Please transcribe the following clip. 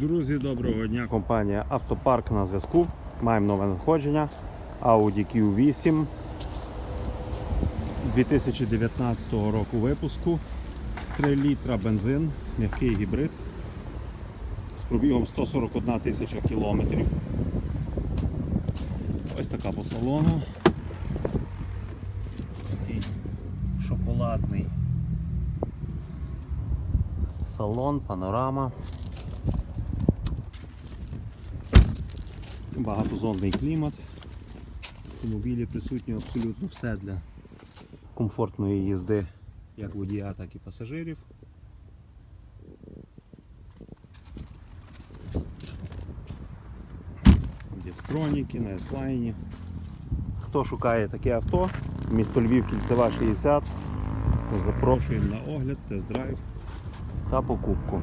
Друзі, доброго дня. Компанія Автопарк на зв'язку. Маємо нове надходження. Audi Q8 2019 року випуску. 3 літра бензин, м'який гібрид з пробігом 141 тисяча кілометрів. Ось така по салону. Такий шоколадний салон, панорама. Багатозонний клімат. В автомобілі присутнє абсолютно все для комфортної їзди як водія, так і пасажирів. Є строніки на S-Line. Хто шукає таке авто, місто Львів, кільцева 60 Запрошуємо на огляд, тест-драйв. та покупку.